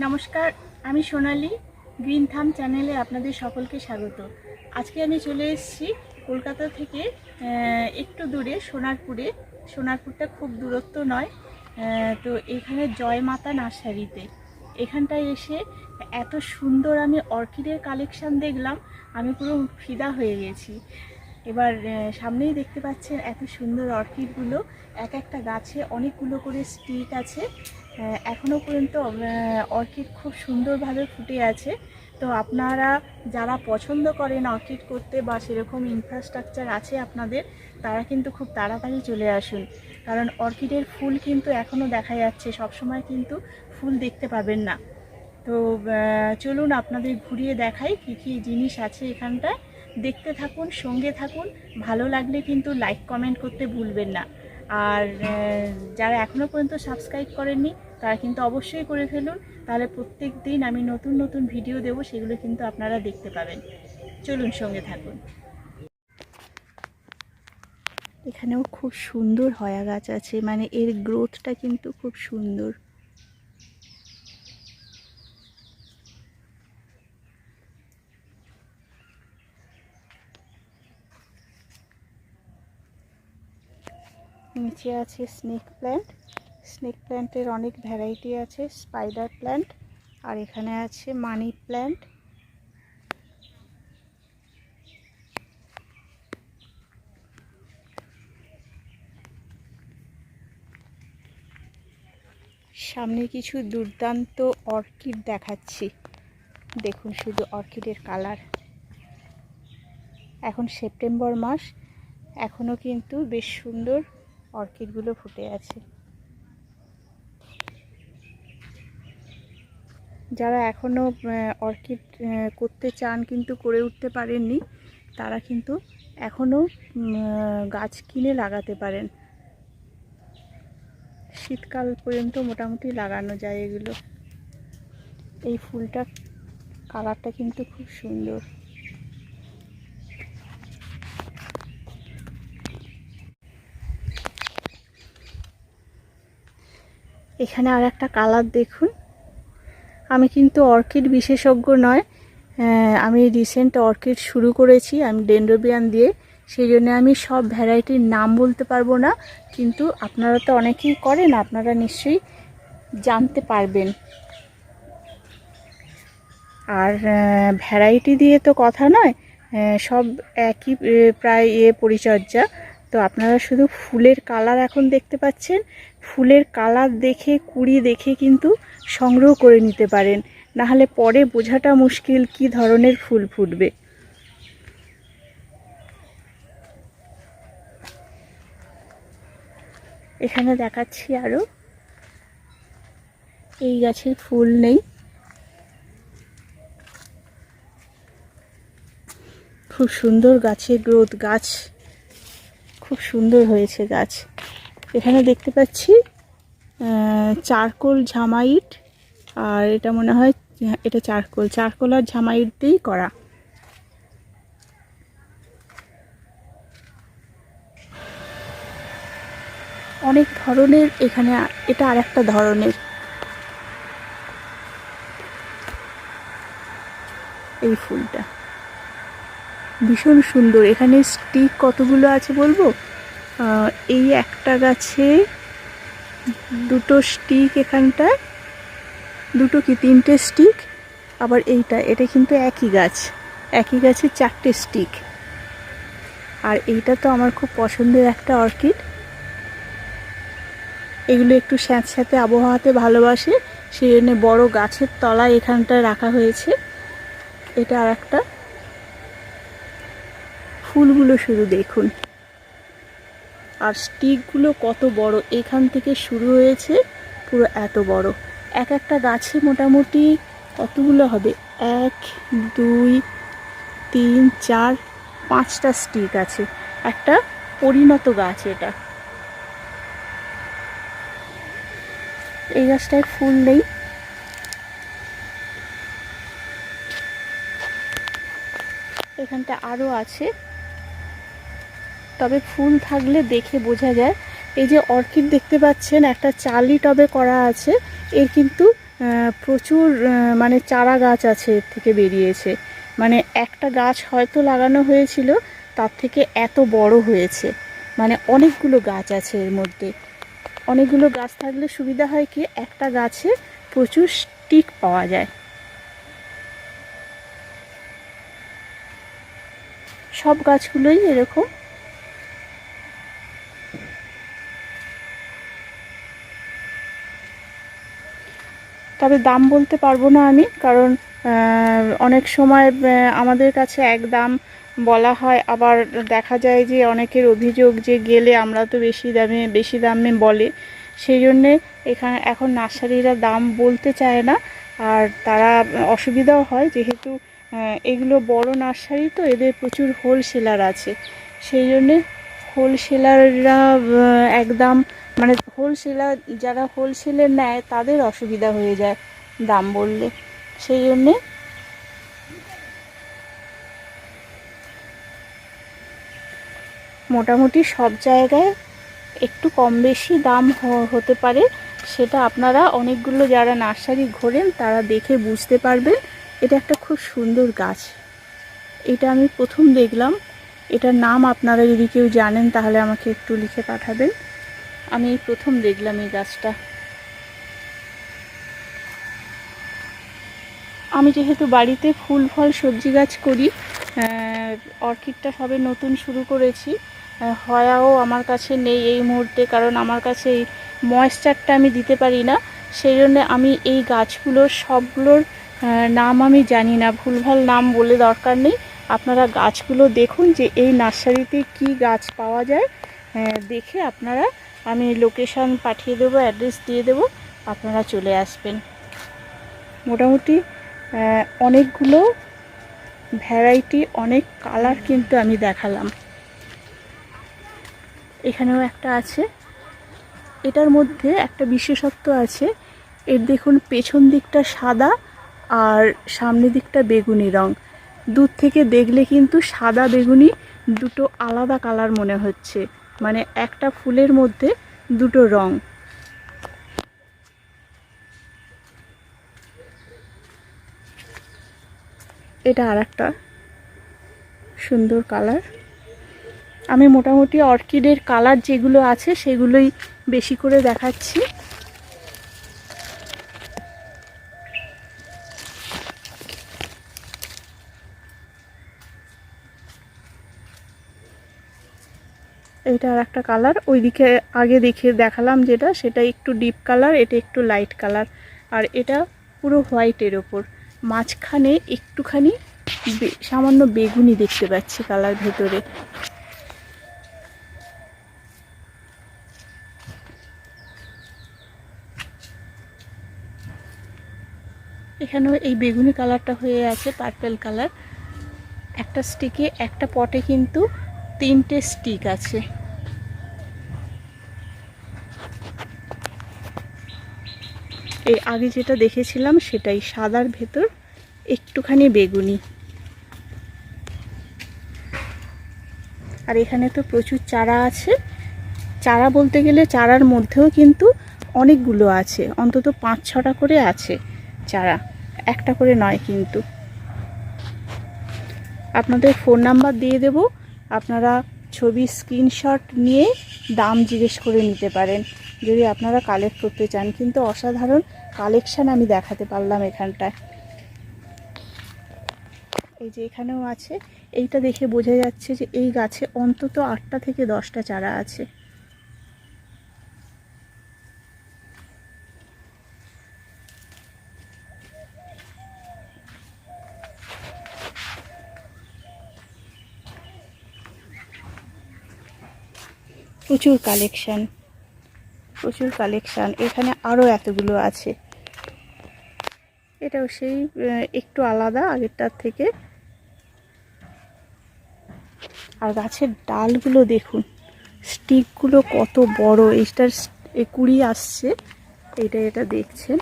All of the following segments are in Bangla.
নমস্কার, আমি সোনালি, গ্রিন থাম চ্যানেলে আপনাদের সকলকে স্বাগত। আজকে আমি চলে এসেছি কলকাতা থেকে একটু দূরে, সোনারপুরে। সোনারপুরটা খুব দূরত্ব নয় তো এখানে জয়মাতা নার্সারিতে। এখানটায় এসে এত সুন্দর আমি অর্কিডের কালেকশন দেখলাম, আমি পুরো ফিদা হয়ে গেছি। এবার সামনেই দেখতে পাচ্ছেন এত সুন্দর অর্কিডগুলো। এক একটা গাছে অনেকগুলো করে স্টিক আছে। এখনও পর্যন্ত অর্কিড খুব সুন্দরভাবে ফুটে আছে। তো আপনারা যারা পছন্দ করেন অর্কিড করতে বা সেরকম ইনফ্রাস্ট্রাকচার আছে আপনাদের, তারা কিন্তু খুব তাড়াতাড়ি চলে আসুন। কারণ অর্কিডের ফুল কিন্তু এখনও দেখা যাচ্ছে, সবসময় কিন্তু ফুল দেখতে পাবেন না। তো চলুন আপনাদের ঘুরিয়ে দেখাই কী কী জিনিস আছে এখানটায়। দেখতে থাকুন, সঙ্গে থাকুন। ভালো লাগলে কিন্তু লাইক কমেন্ট করতে ভুলবেন না। আর যারা এখনও পর্যন্ত সাবস্ক্রাইব করেননি, তারা কিন্তু অবশ্যই করে ফেলুন। তাহলে প্রত্যেক দিন আমি নতুন নতুন ভিডিও দেবো, সেগুলো কিন্তু আপনারা দেখতে পাবেন। চলুন, সঙ্গে থাকুন। এখানেও খুব সুন্দর হয়া গাছ আছে। মানে এর গ্রোথটা কিন্তু খুব সুন্দর। নিচে আছে স্নেক প্ল্যান্ট স্নেক প্ল্যান্টের অনেক ভ্যারাইটি আছে স্পাইডার প্ল্যান্ট আর এখানে আছে মানি প্ল্যান্ট সামনে কিছু দুর্দান্ত অর্কিড দেখাচ্ছি। দেখুন শুধু অর্কিডের কালার এখন সেপ্টেম্বর মাস এখনও কিন্তু বেশ সুন্দর অর্কিডগুলো ফুটে আছে। যারা এখনও অর্কিড করতে চান কিন্তু করে উঠতে পারেননি, তারা কিন্তু এখনও গাছ কিনে লাগাতে পারেন। শীতকাল পর্যন্ত মোটামুটি লাগানো যায় এগুলো। এই ফুলটা, কালারটা কিন্তু খুব সুন্দর। এখানে আর একটা কালার দেখুন। আমি কিন্তু অর্কিড বিশেষজ্ঞ নয়। আমি রিসেন্ট অর্কিড শুরু করেছি, আমি ডেন্ড্রোবিয়ান দিয়ে। সেই জন্য আমি সব ভ্যারাইটির নাম বলতে পারব না, কিন্তু আপনারা তো অনেকেই করেন, আপনারা নিশ্চয়ই জানতে পারবেন। আর ভ্যারাইটি দিয়ে তো কথা নয় সব একই প্রায় এ পরিচর্যা। তো আপনারা শুধু ফুলের কালার এখন দেখতে পাচ্ছেন ফুলের কালার দেখে, কুড়ি দেখে কিন্তু সংগ্রহ করে নিতে পারেন। নাহলে পরে বোঝাটা মুশকিল, কি ধরনের ফুল ফুটবে। এখানে দেখাচ্ছি আরও এই গাছের ফুল নেই। খুব সুন্দর গাছের গ্রোথ, গাছ। খুব সুন্দর হয়েছে গাছ। এখানে দেখতে পাচ্ছি চারকোল ঝামাইট, আর এটা মনে হয়, এটা চারকোল চারকোল আর ঝামাইট দিয়েই করা। অনেক ধরনের এখানে, এটা আর একটা ধরনের। এই ফুলটা। ভীষণ সুন্দর। এখানে স্টিক কতগুলো আছে বলব? এই একটা গাছে দুটো স্টিক এখানটায়, দুটো কি তিনটে স্টিক আবার এইটা, এটা কিন্তু একই গাছ, একই গাছে চারটে স্টিক আর এইটা তো আমার খুব পছন্দের একটা অর্কিড এগুলো একটু স্যাঁতস্যাঁতে আবহাওয়াতে ভালোবাসে সেই জন্য বড়ো গাছের তলায় এখানটায় রাখা হয়েছে। এটা আর একটা ফুলগুলো শুধু দেখুন। আর স্টিকগুলো কত বড়? এখান থেকে শুরু হয়েছে পুরো এত বড়। এক একটা গাছে মোটামুটি কতগুলো হবে? এক, দুই, তিন, চার, পাঁচটা স্টিক আছে। একটা পরিণত গাছ এটা। এই গাছটায় ফুল নেই। এখানটা আরও আছে। তবে ফুল থাকলে দেখে বোঝা যায়। এই যে অর্কিড দেখতে পাচ্ছেন, একটা চালি টবে করা আছে। এর কিন্তু প্রচুর মানে চারা গাছ আছে এর থেকে বেরিয়েছে। মানে একটা গাছ হয়তো লাগানো হয়েছিল, তার থেকে এত বড় হয়েছে। মানে অনেকগুলো গাছ আছে এর মধ্যে। অনেকগুলো গাছ থাকলে সুবিধা হয় কি, একটা গাছে প্রচুর স্টিক পাওয়া যায়। সব গাছগুলোই এরকম তবে দাম বলতে পারব না আমি, কারণ অনেক সময় আমাদের কাছে এক দাম বলা হয়, আবার দেখা যায় যে অনেকের অভিযোগ যে গেলে আমরা তো বেশি দামে বেশি দামে বলে। সেই জন্যে এখানে, এখন নার্সারিরা দাম বলতে চায় না, আর তারা অসুবিধাও হয়, যেহেতু এগুলো বড় নার্সারি তো, এদের প্রচুর হোলসেলার আছে। সেই জন্যে হোলসেলাররা একদম মানে হোলসেলার যারা হোলসেলে নেয়, তাদের অসুবিধা হয়ে যায় দাম বললে। সেই জন্যে মোটামুটি সব জায়গায় একটু কম বেশি দাম হতে পারে। সেটা আপনারা অনেকগুলো যারা নার্সারি ঘোরেন, তারা দেখে বুঝতে পারবেন। এটা একটা খুব সুন্দর গাছ। এটা আমি প্রথম দেখলাম। এটার নাম আপনারা যদি কেউ জানেন, তাহলে আমাকে একটু লিখে পাঠাবেন। আমি প্রথম দেখলাম এই গাছটা। আমি যেহেতু বাড়িতে ফুল, ফল, সবজি গাছ করি অর্কিডটা সবে নতুন শুরু করেছি। হয়াও আমার কাছে নেই এই মুহূর্তে, কারণ আমার কাছে এই ময়েশ্চারটা আমি দিতে পারি না। সেই জন্য আমি এই গাছগুলোর সবগুলোর নাম আমি জানি না। ভুলভাল নাম বলে দরকার নেই। আপনারা গাছগুলো দেখুন যে এই নার্সারিতে কি গাছ পাওয়া যায়। দেখে আপনারা আমি লোকেশান পাঠিয়ে দেবো অ্যাড্রেস দিয়ে দেবো আপনারা চলে আসবেন। মোটামুটি অনেকগুলো ভ্যারাইটি অনেক কালার কিন্তু আমি দেখালাম। এখানেও একটা আছে। এটার মধ্যে একটা বিশেষত্ব আছে এর দেখুন পেছন দিকটা সাদা আর সামনের দিকটা বেগুনি রং। দূর থেকে দেখলে কিন্তু সাদা বেগুনি দুটো আলাদা কালার মনে হচ্ছে। মানে একটা ফুলের মধ্যে দুটো রং। এটা আর একটা সুন্দর কালার। আমি মোটামুটি অর্কিডের কালার যেগুলো আছে সেগুলোই বেশি করে দেখাচ্ছি। এটা আর একটা কালার ওইদিকে আগে দেখে দেখালাম যেটা, সেটা একটু ডিপ কালার এটা একটু লাইট কালার আর এটা পুরো হোয়াইটের ওপর। মাঝখানে একটুখানি সামান্য বেগুনি দেখতে পাচ্ছি কালার ভেতরে। এখানেও এই বেগুনি কালারটা হয়ে আছে পার্পেল কালার একটা স্টিকে একটা পটে কিন্তু তিনটে স্টিক আছে। এই আগে যেটা দেখেছিলাম সেটাই সাদার ভেতর একটুখানি বেগুনি। আর এখানে তো প্রচুর চারা আছে। চারা বলতে গেলে চারার মধ্যেও কিন্তু অনেকগুলো আছে। অন্তত পাঁচ ছটা করে আছে চারা। একটা করে নয় কিন্তু। আপনাদের ফোন নাম্বার দিয়ে দেব। আপনারা ছবি স্ক্রিনশট নিয়ে দাম জিজ্ঞেস করে নিতে পারেন। যদি আপনারা কালেক্ট করতে চান, কিন্তু অসাধারণ কালেকশান আমি দেখাতে পারলাম এখানটায়। এই যে এখানেও আছে। এইটা দেখে বোঝা যাচ্ছে যে এই গাছে অন্তত আটটা থেকে দশটা চারা আছে। প্রচুর কালেকশান প্রচুর কালেকশান। এখানে আরও এতগুলো আছে। এটাও সেই একটু আলাদা আগেরটার থেকে। আর গাছের ডালগুলো দেখুন, স্টিকগুলো কত বড়। এইটার কুড়ি আসছে এটা এটা দেখছেন।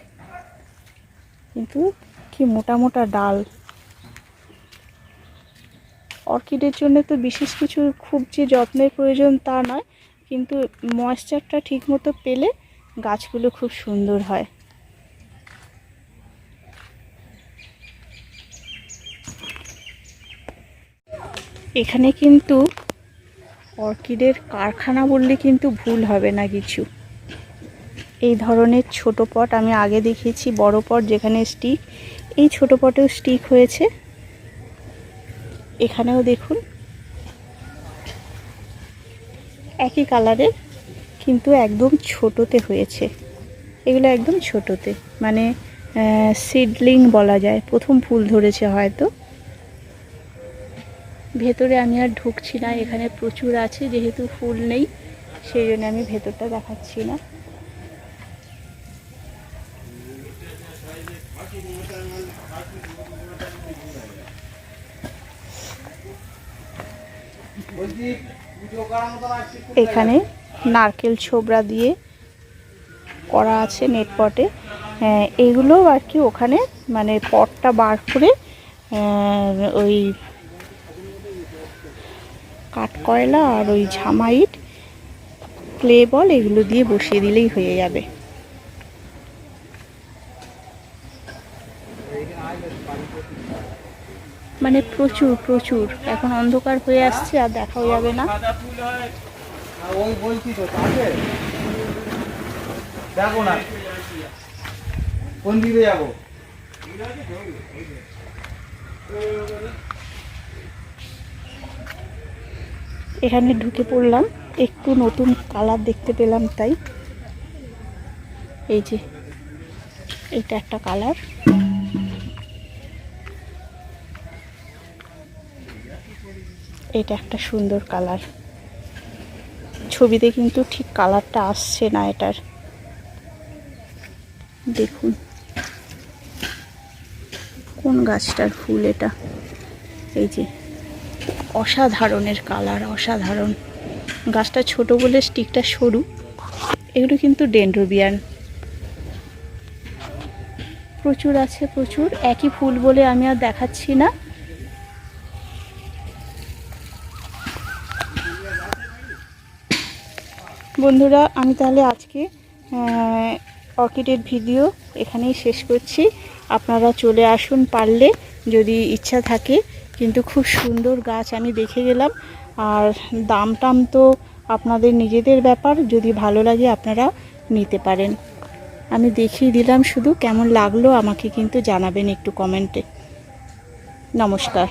কিন্তু কি মোটা মোটা ডাল। অর্কিডের জন্য তো বিশেষ কিছু খুব যে যত্নের প্রয়োজন তা নয় কিন্তু ময়েশ্চারটা ঠিকমতো পেলে গাছগুলো খুব সুন্দর হয়। এখানে কিন্তু অর্কিডের কারখানা বললে কিন্তু ভুল হবে না কিছু। এই ধরনের ছোট পট আমি আগে দেখিয়েছি, বড় পট যেখানে স্টিক এই ছোট পটেও স্টিক হয়েছে। এখানেও দেখুন একই কালারের, কিন্তু একদম ছোটোতে হয়েছে। এগুলো একদম ছোটোতে। মানে সিডলিং বলা যায়। প্রথম ফুল ধরেছে হয়তো। ভেতরে আমি আর ঢুকছি না। এখানে প্রচুর আছে, যেহেতু ফুল নেই, সেই জন্য আমি ভেতরটা দেখাচ্ছি না। এখানে নারকেল ছোবড়া দিয়ে করা আছে নেট পটে এগুলো আর কি ওখানে মানে পটটা বার করে ওই কাঠকয়লা আর ওই ঝামাইট, ক্লে বল এগুলো দিয়ে বসিয়ে দিলেই হয়ে যাবে। মানে প্রচুর প্রচুর। এখন অন্ধকার হয়ে আসছে আর দেখাও যাবে না। এখানে ঢুকে পড়লাম। একটু নতুন কালার দেখতে পেলাম তাই। এই যে এটা একটা কালার। এটা একটা সুন্দর কালার। ছবিতে কিন্তু ঠিক কালারটা আসছে না এটার। দেখুন। কোন গাছটার ফুল এটা? এই যে, অসাধারণের কালার, অসাধারণ। গাছটা ছোট বলে স্টিকটা সরু। এগুলো কিন্তু ডেন্ড্রোবিয়ান। প্রচুর আছে, প্রচুর। একই ফুল বলে আমি আর দেখাচ্ছি না। বন্ধুরা, আমি তাহলে আজকে অর্কিডের ভিডিও এখানেই শেষ করছি। আপনারা চলে আসুন পারলে, যদি ইচ্ছা থাকে। কিন্তু খুব সুন্দর গাছ আমি দেখে গেলাম। আর দাম টাম তো আপনাদের নিজেদের ব্যাপার, যদি ভালো লাগে আপনারা নিতে পারেন। আমি দেখিয়ে দিলাম শুধু কেমন লাগল, আমাকে কিন্তু জানাবেন একটু কমেন্টে। নমস্কার।